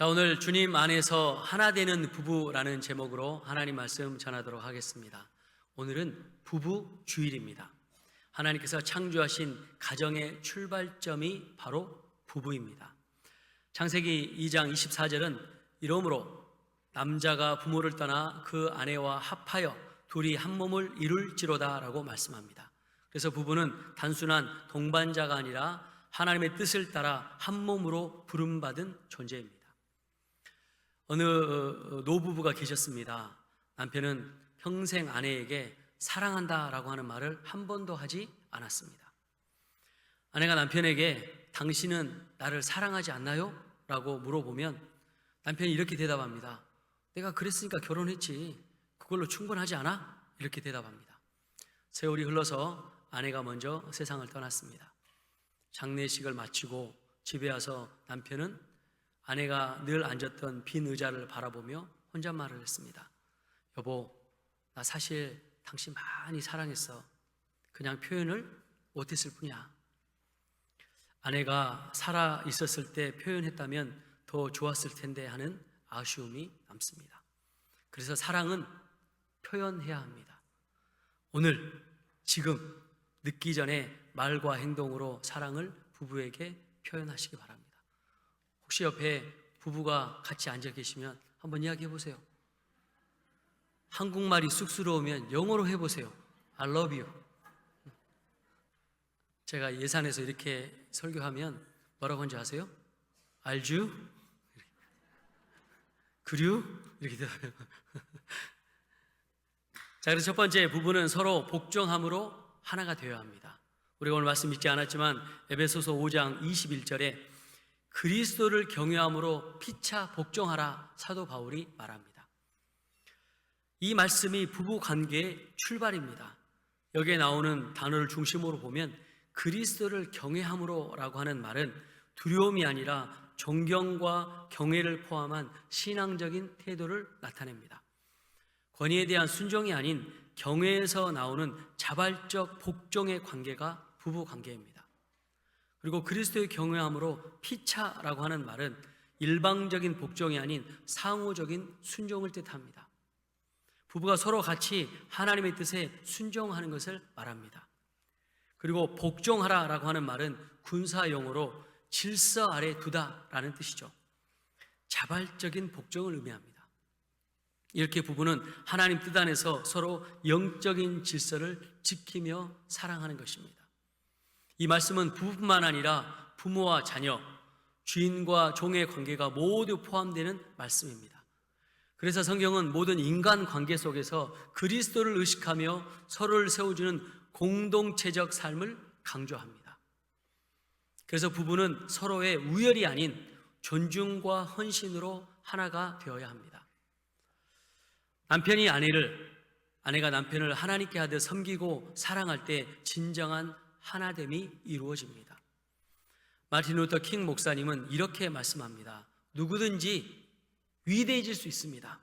자, 오늘 주님 안에서 하나 되는 부부라는 제목으로 하나님 말씀 전하도록 하겠습니다. 오늘은 부부 주일입니다. 하나님께서 창조하신 가정의 출발점이 바로 부부입니다. 창세기 2장 24절은 이러므로 남자가 부모를 떠나 그 아내와 합하여 둘이 한 몸을 이룰지로다라고 말씀합니다. 그래서 부부는 단순한 동반자가 아니라 하나님의 뜻을 따라 한 몸으로 부름받은 존재입니다. 어느 어, 노부부가 계셨습니다. 남편은 평생 아내에게 사랑한다라고 하는 말을 한 번도 하지 않았습니다. 아내가 남편에게 당신은 나를 사랑하지 않나요? 라고 물어보면 남편이 이렇게 대답합니다. 내가 그랬으니까 결혼했지. 그걸로 충분하지 않아? 이렇게 대답합니다. 세월이 흘러서 아내가 먼저 세상을 떠났습니다. 장례식을 마치고 집에 와서 남편은 아내가 늘 앉았던 빈 의자를 바라보며 혼잣말을 했습니다. 여보, 나 사실 당신 많이 사랑했어. 그냥 표현을 못했을 뿐이야. 아내가 살아 있었을 때 표현했다면 더 좋았을 텐데 하는 아쉬움이 남습니다. 그래서 사랑은 표현해야 합니다. 오늘, 지금, 늦기 전에 말과 행동으로 사랑을 부부에게 표현하시기 바랍니다. 혹시 옆에 부부가 같이 앉아 계시면 한번 이야기해 보세요. 한국말이 쑥스러우면 영어로 해 보세요. I love you. 제가 예산에서 이렇게 설교하면 뭐라고 하는지 아세요? 알주? 그류? 이렇게 대답해요. 자, 그래서 첫 번째 부부는 서로 복종함으로 하나가 되어야 합니다. 우리가 오늘 말씀 믿지 않았지만 에베소서 5장 21절에 그리스도를 경외함으로 피차 복종하라 사도 바울이 말합니다. 이 말씀이 부부 관계의 출발입니다. 여기에 나오는 단어를 중심으로 보면 그리스도를 경외함으로라고 하는 말은 두려움이 아니라 존경과 경외를 포함한 신앙적인 태도를 나타냅니다. 권위에 대한 순종이 아닌 경외에서 나오는 자발적 복종의 관계가 부부 관계입니다. 그리고 그리스도의 경외함으로 피차라고 하는 말은 일방적인 복종이 아닌 상호적인 순종을 뜻합니다. 부부가 서로 같이 하나님의 뜻에 순종하는 것을 말합니다. 그리고 복종하라라고 하는 말은 군사 용어로 질서 아래 두다라는 뜻이죠. 자발적인 복종을 의미합니다. 이렇게 부부는 하나님 뜻 안에서 서로 영적인 질서를 지키며 사랑하는 것입니다. 이 말씀은 부부뿐만 아니라 부모와 자녀, 주인과 종의 관계가 모두 포함되는 말씀입니다. 그래서 성경은 모든 인간 관계 속에서 그리스도를 의식하며 서로를 세워주는 공동체적 삶을 강조합니다. 그래서 부부는 서로의 우열이 아닌 존중과 헌신으로 하나가 되어야 합니다. 남편이 아내를, 아내가 남편을 하나님께 하듯 섬기고 사랑할 때 진정한 하나됨이 이루어집니다. 마틴 루터 킹 목사님은 이렇게 말씀합니다. 누구든지 위대해질 수 있습니다.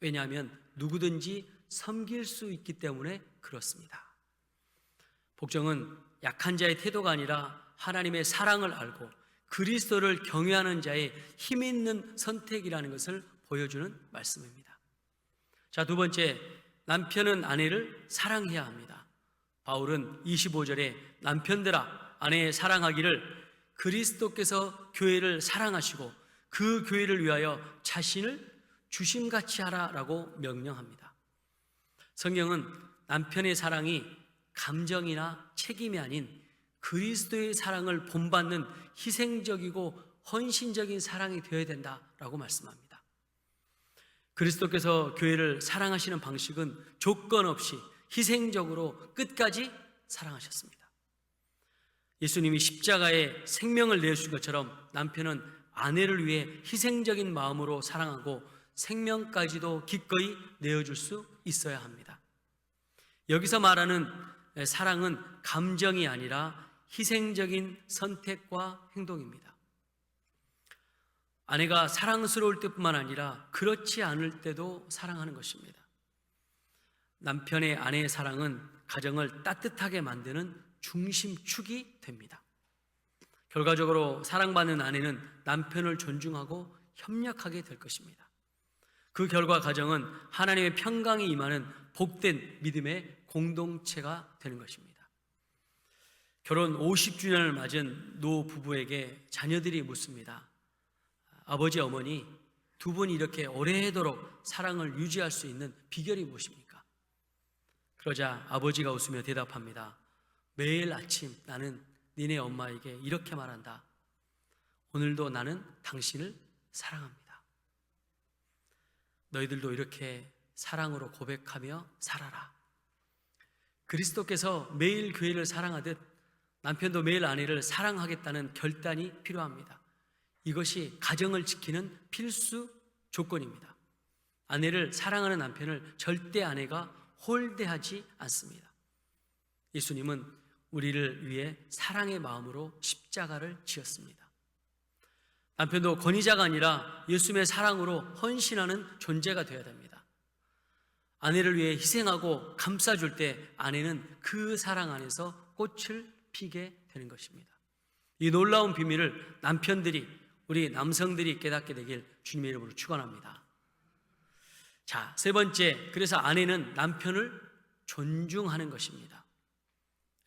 왜냐하면 누구든지 섬길 수 있기 때문에 그렇습니다. 복종은 약한 자의 태도가 아니라 하나님의 사랑을 알고 그리스도를 경외하는 자의 힘 있는 선택이라는 것을 보여주는 말씀입니다. 자, 두 번째, 남편은 아내를 사랑해야 합니다. 바울은 25절에 남편들아, 아내의 사랑하기를 그리스도께서 교회를 사랑하시고 그 교회를 위하여 자신을 주심같이 하라라고 명령합니다. 성경은 남편의 사랑이 감정이나 책임이 아닌 그리스도의 사랑을 본받는 희생적이고 헌신적인 사랑이 되어야 된다라고 말씀합니다. 그리스도께서 교회를 사랑하시는 방식은 조건 없이 희생적으로 끝까지 사랑하셨습니다. 예수님이 십자가에 생명을 내주신 것처럼 남편은 아내를 위해 희생적인 마음으로 사랑하고 생명까지도 기꺼이 내어줄 수 있어야 합니다. 여기서 말하는 사랑은 감정이 아니라 희생적인 선택과 행동입니다. 아내가 사랑스러울 때뿐만 아니라 그렇지 않을 때도 사랑하는 것입니다. 남편의 아내의 사랑은 가정을 따뜻하게 만드는 중심축이 됩니다. 결과적으로 사랑받는 아내는 남편을 존중하고 협력하게 될 것입니다. 그 결과 가정은 하나님의 평강이 임하는 복된 믿음의 공동체가 되는 것입니다. 결혼 50주년을 맞은 노 부부에게 자녀들이 묻습니다. 아버지, 어머니, 두 분이 이렇게 오래도록 사랑을 유지할 수 있는 비결이 무엇입니까? 그러자 아버지가 웃으며 대답합니다. 매일 아침 나는 니네 엄마에게 이렇게 말한다. 오늘도 나는 당신을 사랑합니다. 너희들도 이렇게 사랑으로 고백하며 살아라. 그리스도께서 매일 교회를 사랑하듯 남편도 매일 아내를 사랑하겠다는 결단이 필요합니다. 이것이 가정을 지키는 필수 조건입니다. 아내를 사랑하는 남편을 절대 아내가 홀대하지 않습니다. 예수님은 우리를 위해 사랑의 마음으로 십자가를 지었습니다. 남편도 권위자가 아니라 예수님의 사랑으로 헌신하는 존재가 되어야 됩니다. 아내를 위해 희생하고 감싸줄 때 아내는 그 사랑 안에서 꽃을 피게 되는 것입니다. 이 놀라운 비밀을 남편들이 우리 남성들이 깨닫게 되길 주님의 이름으로 축원합니다. 자, 세 번째. 그래서 아내는 남편을 존중하는 것입니다.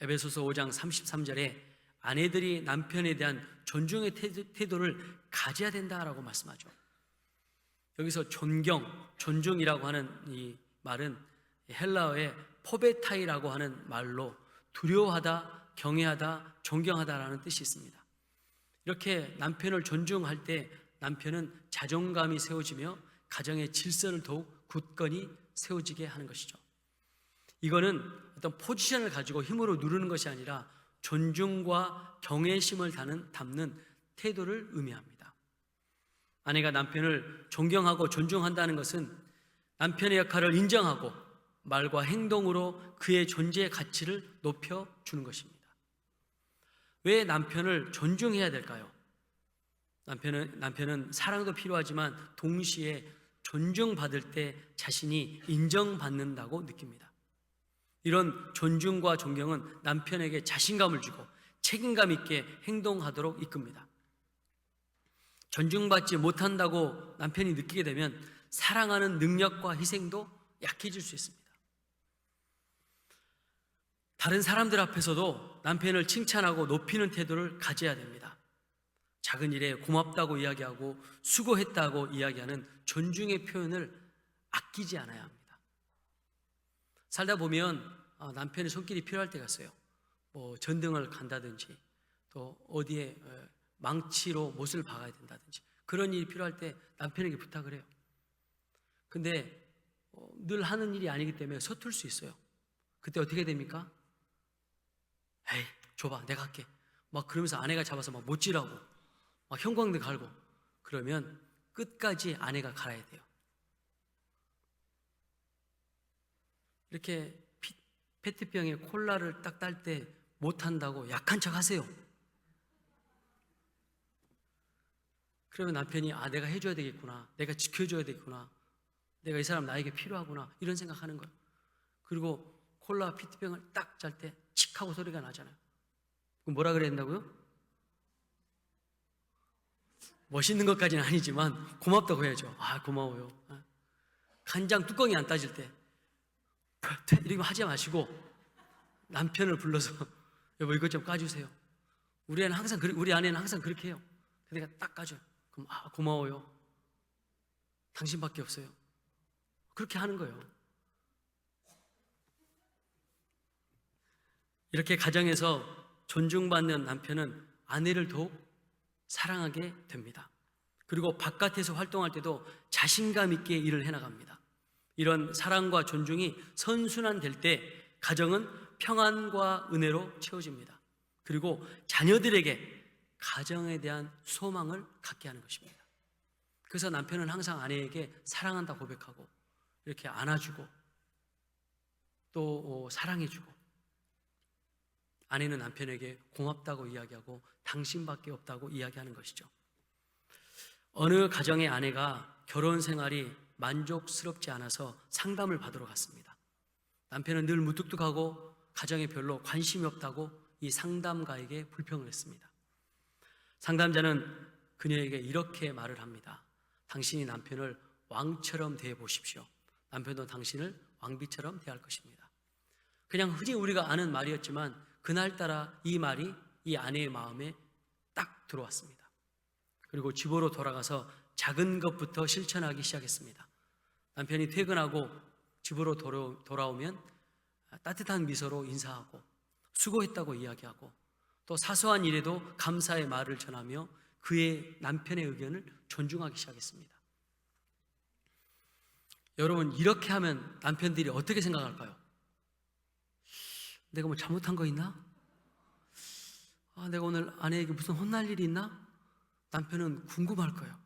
에베소서 5장 33절에 아내들이 남편에 대한 존중의 태도를 가져야 된다라고 말씀하죠. 여기서 존경, 존중이라고 하는 이 말은 헬라어의 포베타이라고 하는 말로 두려워하다, 경외하다, 존경하다라는 뜻이 있습니다. 이렇게 남편을 존중할 때 남편은 자존감이 세워지며 가정의 질서를 더욱 굳건히 세워지게 하는 것이죠. 이거는 어떤 포지션을 가지고 힘으로 누르는 것이 아니라 존중과 경외심을 담는, 담는 태도를 의미합니다. 아내가 남편을 존경하고 존중한다는 것은 남편의 역할을 인정하고 말과 행동으로 그의 존재의 가치를 높여주는 것입니다. 왜 남편을 존중해야 될까요? 남편은, 남편은 사랑도 필요하지만 동시에 존중받을 때 자신이 인정받는다고 느낍니다. 이런 존중과 존경은 남편에게 자신감을 주고 책임감 있게 행동하도록 이끕니다. 존중받지 못한다고 남편이 느끼게 되면 사랑하는 능력과 희생도 약해질 수 있습니다. 다른 사람들 앞에서도 남편을 칭찬하고 높이는 태도를 가져야 됩니다. 작은 일에 고맙다고 이야기하고 수고했다고 이야기하는 존중의 표현을 아끼지 않아야 합니다. 살다 보면 아, 남편의 손길이 필요할 때가 있어요. 뭐 전등을 간다든지 또 어디에 망치로 못을 박아야 된다든지 그런 일이 필요할 때 남편에게 부탁을 해요. 근데 어, 늘 하는 일이 아니기 때문에 서툴 수 있어요. 그때 어떻게 됩니까? 에이, 줘봐, 내가 할게. 막 그러면서 아내가 잡아서 막 못질하고, 막 형광등 갈고, 그러면 끝까지 아내가 갈아야 돼요. 이렇게 피, 페트병에 콜라를 딱 딸 때 못한다고 약한 척 하세요. 그러면 남편이 아 내가 해줘야 되겠구나 내가 지켜줘야 되겠구나 내가 이 사람 나에게 필요하구나 이런 생각하는 거예요 그리고 콜라 피트병을 딱짤때칙 하고 소리가 나잖아요 그럼 뭐라 그래야 된다고요? 멋있는 것까지는 아니지만 고맙다고 해야죠 아 고마워요 아. 간장 뚜껑이 안 따질 때 이렇게 하지 마시고 남편을 불러서 여보 이것 좀 까주세요 우리 애는 항상 우리 아내는 항상 그렇게 해요 내가 딱 까줘요 그럼 아, 고마워요. 당신밖에 없어요. 그렇게 하는 거예요. 이렇게 가정에서 존중받는 남편은 아내를 더욱 사랑하게 됩니다. 그리고 바깥에서 활동할 때도 자신감 있게 일을 해나갑니다. 이런 사랑과 존중이 선순환 될 때 가정은 평안과 은혜로 채워집니다. 그리고 자녀들에게 가정에 대한 소망을 갖게 하는 것입니다. 그래서 남편은 항상 아내에게 사랑한다 고백하고 이렇게 안아주고 또 어, 사랑해주고 아내는 남편에게 고맙다고 이야기하고 당신밖에 없다고 이야기하는 것이죠. 어느 가정의 아내가 결혼 생활이 만족스럽지 않아서 상담을 받으러 갔습니다. 남편은 늘 무뚝뚝하고 가정에 별로 관심이 없다고 이 상담가에게 불평을 했습니다. 상담자는 그녀에게 이렇게 말을 합니다. 당신이 남편을 왕처럼 대해 보십시오. 남편도 당신을 왕비처럼 대할 것입니다. 그냥 흔히 우리가 아는 말이었지만 그날따라 이 말이 이 아내의 마음에 딱 들어왔습니다. 그리고 집으로 돌아가서 작은 것부터 실천하기 시작했습니다. 남편이 퇴근하고 집으로 돌아- 돌아오면 따뜻한 미소로 인사하고 수고했다고 이야기하고 또 사소한 일에도 감사의 말을 전하며 그의 남편의 의견을 존중하기 시작했습니다. 여러분 이렇게 하면 남편들이 어떻게 생각할까요? 내가 뭐 잘못한 거 있나? 아, 내가 오늘 아내에게 무슨 혼날 일이 있나? 남편은 궁금할 거예요.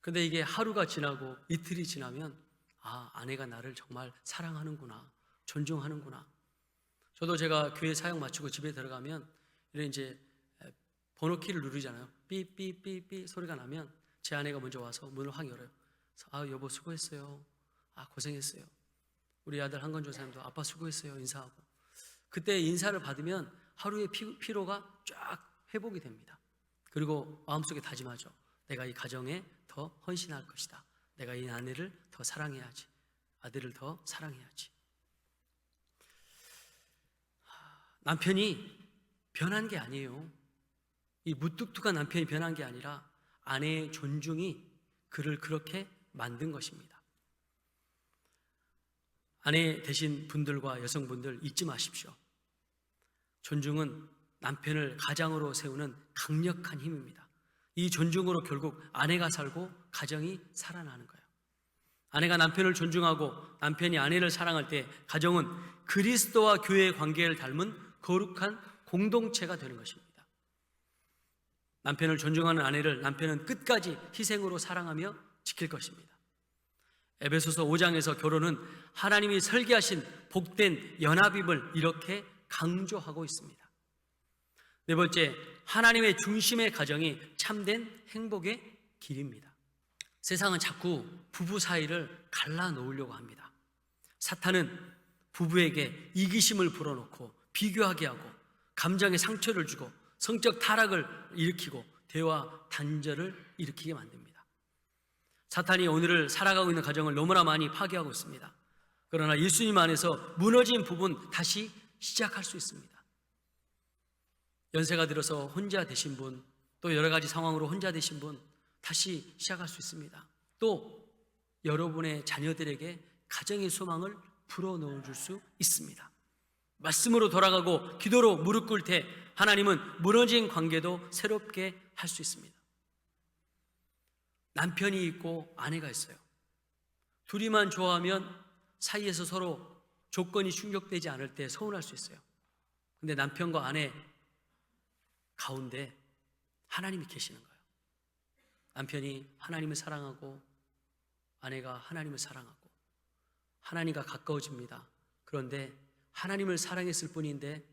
근데 이게 하루가 지나고 이틀이 지나면 아, 아내가 나를 정말 사랑하는구나. 존중하는구나. 저도 제가 교회 사역 마치고 집에 들어가면 이런 이제 에, 번호키를 누르잖아요. 삐삐삐삐 소리가 나면 제 아내가 먼저 와서 문을 확 열어요. 아, 여보 수고했어요. 아, 고생했어요. 우리 아들 한건 조 사님도 아빠 수고했어요. 인사하고. 그때 인사를 받으면 하루의 피, 피로가 쫙 회복이 됩니다. 그리고 마음속에 다짐하죠. 내가 이 가정에 더 헌신할 것이다. 내가 이 아내를 더 사랑해야지. 아들을 더 사랑해야지. 남편이 변한 게 아니에요. 이 무뚝뚝한 남편이 변한 게 아니라 아내의 존중이 그를 그렇게 만든 것입니다. 아내 되신 분들과 여성분들 잊지 마십시오. 존중은 남편을 가장으로 세우는 강력한 힘입니다. 이 존중으로 결국 아내가 살고 가정이 살아나는 거예요. 아내가 남편을 존중하고 남편이 아내를 사랑할 때 가정은 그리스도와 교회의 관계를 닮은 거룩한 공동체가 되는 것입니다. 남편을 존중하는 아내를 남편은 끝까지 희생으로 사랑하며 지킬 것입니다. 에베소서 5장에서 결혼은 하나님이 설계하신 복된 연합임을 이렇게 강조하고 있습니다. 네 번째, 하나님의 중심의 가정이 참된 행복의 길입니다. 세상은 자꾸 부부 사이를 갈라 놓으려고 합니다. 사탄은 부부에게 이기심을 불어넣고 비교하게 하고 감정에 상처를 주고 성적 타락을 일으키고 대화 단절을 일으키게 만듭니다. 사탄이 오늘을 살아가고 있는 가정을 너무나 많이 파괴하고 있습니다. 그러나 예수님 안에서 무너진 부분 다시 시작할 수 있습니다. 연세가 들어서 혼자 되신 분, 또 여러 가지 상황으로 혼자 되신 분, 다시 시작할 수 있습니다. 또 여러분의 자녀들에게 가정의 소망을 불어넣어 줄 수 있습니다. 말씀으로 돌아가고 기도로 무릎 꿇을 때 하나님은 무너진 관계도 새롭게 할 수 있습니다. 남편이 있고 아내가 있어요. 둘이만 좋아하면 사이에서 서로 조건이 충족되지 않을 때 서운할 수 있어요. 근데 남편과 아내 가운데 하나님이 계시는 거예요. 남편이 하나님을 사랑하고 아내가 하나님을 사랑하고 하나님과 가까워집니다. 그런데 하나님을 사랑했을 뿐인데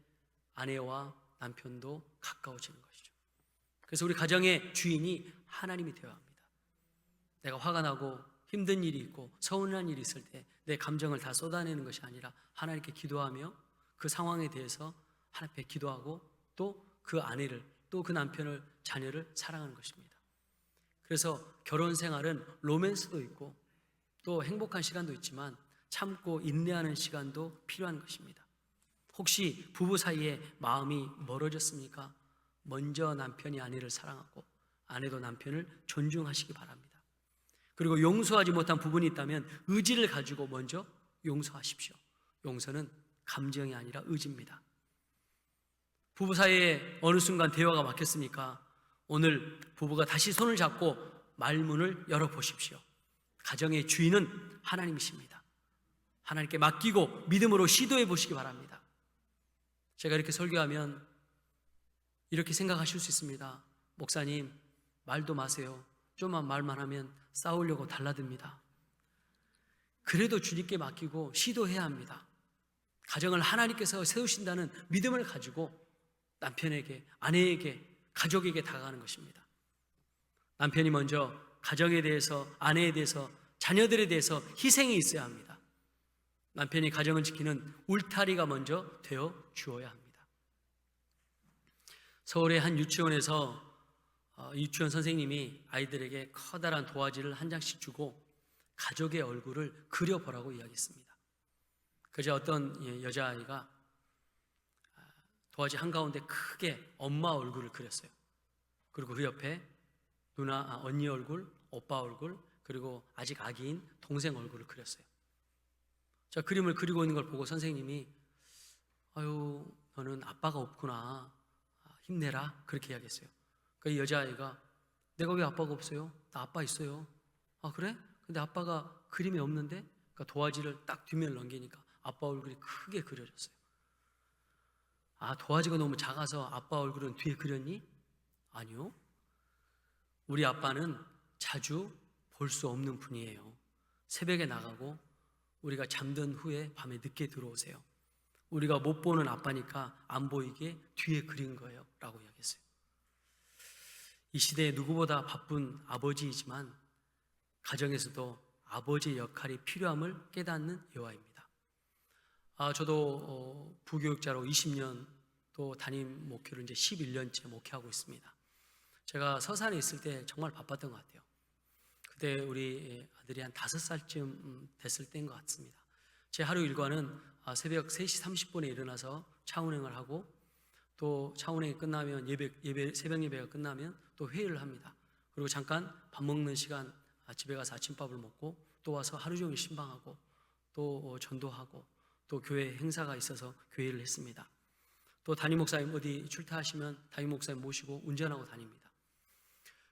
아내와 남편도 가까워지는 것이죠. 그래서 우리 가정의 주인이 하나님이 되어야 합니다. 내가 화가 나고 힘든 일이 있고 서운한 일이 있을 때 내 감정을 다 쏟아내는 것이 아니라 하나님께 기도하며 그 상황에 대해서 하나님 앞에 기도하고 또 그 아내를 또 그 남편을 자녀를 사랑하는 것입니다. 그래서 결혼 생활은 로맨스도 있고 또 행복한 시간도 있지만 참고 인내하는 시간도 필요한 것입니다. 혹시 부부 사이에 마음이 멀어졌습니까? 먼저 남편이 아내를 사랑하고 아내도 남편을 존중하시기 바랍니다. 그리고 용서하지 못한 부분이 있다면 의지를 가지고 먼저 용서하십시오. 용서는 감정이 아니라 의지입니다. 부부 사이에 어느 순간 대화가 막혔습니까? 오늘 부부가 다시 손을 잡고 말문을 열어보십시오. 가정의 주인은 하나님이십니다. 하나님께 맡기고 믿음으로 시도해 보시기 바랍니다. 제가 이렇게 설교하면 이렇게 생각하실 수 있습니다. 목사님, 말도 마세요. 좀만 말만 하면 싸우려고 달라듭니다. 그래도 주님께 맡기고 시도해야 합니다. 가정을 하나님께서 세우신다는 믿음을 가지고 남편에게, 아내에게, 가족에게 다가가는 것입니다. 남편이 먼저 가정에 대해서, 아내에 대해서, 자녀들에 대해서 희생이 있어야 합니다. 남편이 가정을 지키는 울타리가 먼저 되어 주어야 합니다. 서울의 한 유치원에서 어, 유치원 선생님이 아이들에게 커다란 도화지를 한 장씩 주고 가족의 얼굴을 그려보라고 이야기했습니다. 그저 어떤 예, 여자아이가 아, 도화지 한가운데 크게 엄마 얼굴을 그렸어요. 그리고 그 옆에 누나, 아, 언니 얼굴, 오빠 얼굴, 그리고 아직 아기인 동생 얼굴을 그렸어요. 자, 그림을 그리고 있는 걸 보고 선생님이 아유, 너는 아빠가 없구나. 아, 힘내라. 그렇게 이야기했어요. 그 여자아이가 내가 왜 아빠가 없어요? 나 아빠 있어요. 아, 그래? 근데 아빠가 그림이 없는데? 그러니까 도화지를 딱 뒷면 넘기니까 아빠 얼굴이 크게 그려졌어요. 아, 도화지가 너무 작아서 아빠 얼굴은 뒤에 그렸니? 아니요. 우리 아빠는 자주 볼 수 없는 분이에요. 새벽에 나가고 우리가 잠든 후에 밤에 늦게 들어오세요. 우리가 못 보는 아빠니까 안 보이게 뒤에 그린 거예요. 라고 이야기했어요. 이 시대에 누구보다 바쁜 아버지이지만 가정에서도 아버지의 역할이 필요함을 깨닫는 여호와입니다. 아, 저도 어, 부교육자로 20년 또 담임 목회를 이제 11년째 목회하고 있습니다. 제가 서산에 있을 때 정말 바빴던 것 같아요. 그때 우리 아들이 한 다섯 살쯤 됐을 때인 것 같습니다. 제 하루 일과는 아, 새벽 3시 30분에 일어나서 차운행을 하고 또 차운행이 끝나면 예배, 예배 새벽 예배가 끝나면 또 회의를 합니다. 그리고 잠깐 밥 먹는 시간 아, 집에 가서 아침밥을 먹고 또 와서 하루 종일 신방하고 또 어, 전도하고 또 교회 행사가 있어서 교회를 했습니다. 또 담임 목사님 어디 출타하시면 담임 목사님 모시고 운전하고 다닙니다.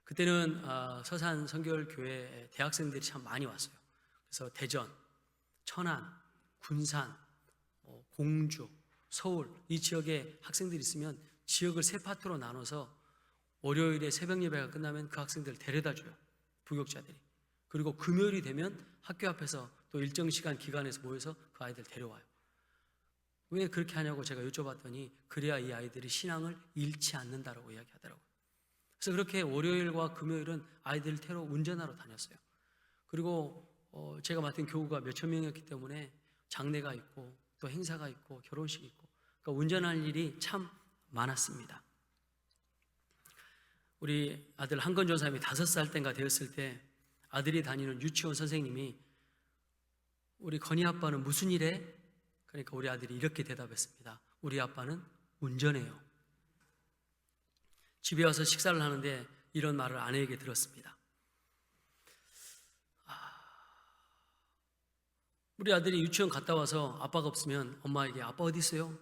그때는 아, 서산 선결 교회 대학생들이 참 많이 왔어요. 그래서 대전, 천안, 군산, 어, 공주, 서울 이 지역에 학생들이 있으면 지역을 세 파트로 나눠서 월요일에 새벽 예배가 끝나면 그 학생들 데려다 줘요. 부교육자들이. 그리고 금요일이 되면 학교 앞에서 또 일정 시간 기간에서 모여서 그 아이들 데려와요. 왜 그렇게 하냐고 제가 여쭤봤더니 그래야 이 아이들이 신앙을 잃지 않는다라고 이야기하더라고요. 그래서 그렇게 월요일과 금요일은 아이들 태로 운전하러 다녔어요. 그리고 어, 제가 맡은 교우가 몇천 명이었기 때문에 장례가 있고 또 행사가 있고 결혼식이 있고 그러니까 운전할 일이 참 많았습니다. 우리 아들 한건 전사님이 다섯 살 때인가 되었을 때 아들이 다니는 유치원 선생님이 우리 건희 아빠는 무슨 일해? 그러니까 우리 아들이 이렇게 대답했습니다. 우리 아빠는 운전해요. 집에 와서 식사를 하는데 이런 말을 아내에게 들었습니다. 우리 아들이 유치원 갔다 와서 아빠가 없으면 엄마에게 아빠 어디 있어요?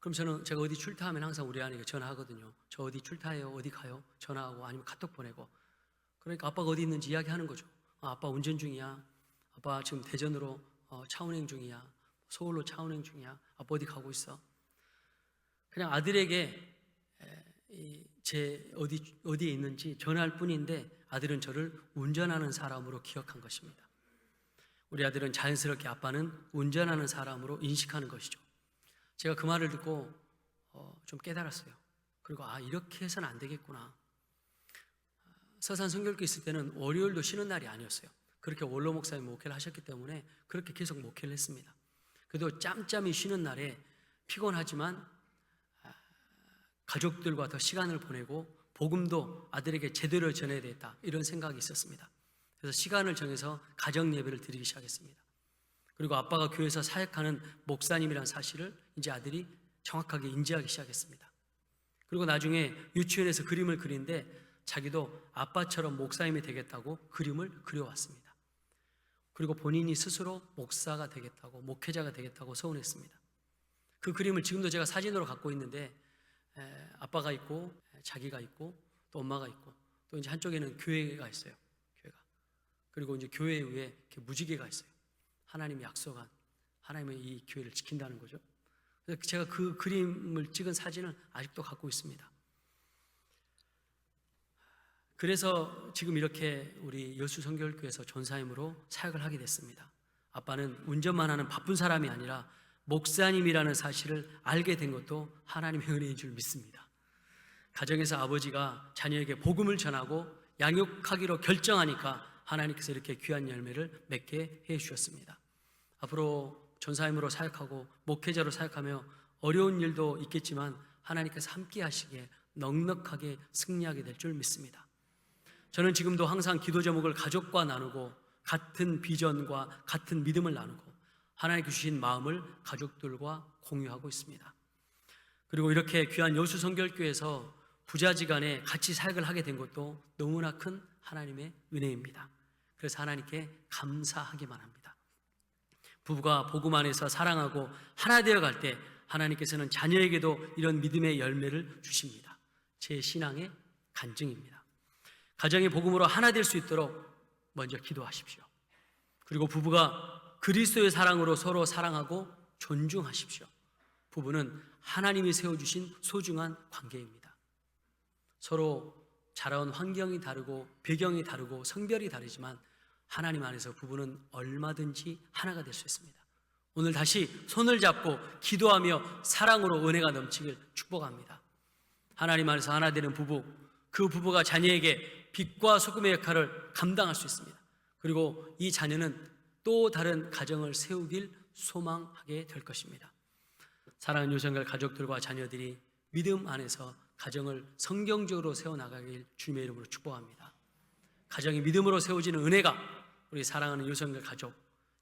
그럼 저는 제가 어디 출타하면 항상 우리 아내에게 전화하거든요. 저 어디 출타해요? 어디 가요? 전화하고 아니면 카톡 보내고. 그러니까 아빠가 어디 있는지 이야기하는 거죠. 아, 아빠 운전 중이야. 아빠 지금 대전으로 어, 차운행 중이야. 서울로 차운행 중이야. 아빠 어디 가고 있어? 그냥 아들에게 제 어디 어디에 있는지 전할 뿐인데 아들은 저를 운전하는 사람으로 기억한 것입니다. 우리 아들은 자연스럽게 아빠는 운전하는 사람으로 인식하는 것이죠. 제가 그 말을 듣고 어, 좀 깨달았어요. 그리고 아 이렇게 해서는 안 되겠구나. 서산 성결교 있을 때는 월요일도 쉬는 날이 아니었어요. 그렇게 원로 목사님 목회를 하셨기 때문에 그렇게 계속 목회를 했습니다. 그래도 짬짬이 쉬는 날에 피곤하지만 아, 가족들과 더 시간을 보내고 복음도 아들에게 제대로 전해야 되겠다 이런 생각이 있었습니다. 그래서 시간을 정해서 가정 예배를 드리기 시작했습니다. 그리고 아빠가 교회에서 사역하는 목사님이라는 사실을 이제 아들이 정확하게 인지하기 시작했습니다. 그리고 나중에 유치원에서 그림을 그리는데 자기도 아빠처럼 목사님이 되겠다고 그림을 그려왔습니다. 그리고 본인이 스스로 목사가 되겠다고 목회자가 되겠다고 소원했습니다. 그 그림을 지금도 제가 사진으로 갖고 있는데 에, 아빠가 있고 에, 자기가 있고 또 엄마가 있고 또 이제 한쪽에는 교회가 있어요. 교회가 그리고 이제 교회 위에 이렇게 무지개가 있어요. 하나님이 약속한 하나님의 이 교회를 지킨다는 거죠. 그래서 제가 그 그림을 찍은 사진을 아직도 갖고 있습니다. 그래서 지금 이렇게 우리 여수 성결교회에서 전사임으로 사역을 하게 됐습니다. 아빠는 운전만 하는 바쁜 사람이 아니라 목사님이라는 사실을 알게 된 것도 하나님의 은혜인 줄 믿습니다. 가정에서 아버지가 자녀에게 복음을 전하고 양육하기로 결정하니까 하나님께서 이렇게 귀한 열매를 맺게 해 주셨습니다. 앞으로 전사임으로 사역하고 목회자로 사역하며 어려운 일도 있겠지만 하나님께서 함께 하시기에 넉넉하게 승리하게 될 줄 믿습니다. 저는 지금도 항상 기도 제목을 가족과 나누고 같은 비전과 같은 믿음을 나누고 하나님께 주신 마음을 가족들과 공유하고 있습니다. 그리고 이렇게 귀한 여수 성결교에서 부자지간에 같이 사역을 하게 된 것도 너무나 큰 하나님의 은혜입니다. 그래서 하나님께 감사하기만 합니다. 부부가 복음 안에서 사랑하고 하나 되어 갈 때 하나님께서는 자녀에게도 이런 믿음의 열매를 주십니다. 제 신앙의 간증입니다. 가정의 복음으로 하나 될 수 있도록 먼저 기도하십시오. 그리고 부부가 그리스도의 사랑으로 서로 사랑하고 존중하십시오. 부부는 하나님이 세워주신 소중한 관계입니다. 서로 자라온 환경이 다르고 배경이 다르고 성별이 다르지만 하나님 안에서 부부는 얼마든지 하나가 될 수 있습니다. 오늘 다시 손을 잡고 기도하며 사랑으로 은혜가 넘치길 축복합니다. 하나님 안에서 하나 되는 부부, 그 부부가 자녀에게 빛과 소금의 역할을 감당할 수 있습니다. 그리고 이 자녀는 또 다른 가정을 세우길 소망하게 될 것입니다. 사랑하는 요성കൾ 가족들과 자녀들이 믿음 안에서 가정을 성경적으로 세워나가길 주님의 이름으로 축복합니다. 가정이 믿음으로 세워지는 은혜가 우리 사랑하는 요성들 가족,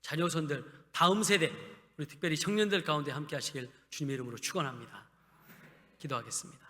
자녀손들, 다음 세대, 우리 특별히 청년들 가운데 함께 하시길 주님의 이름으로 축원합니다. 기도하겠습니다.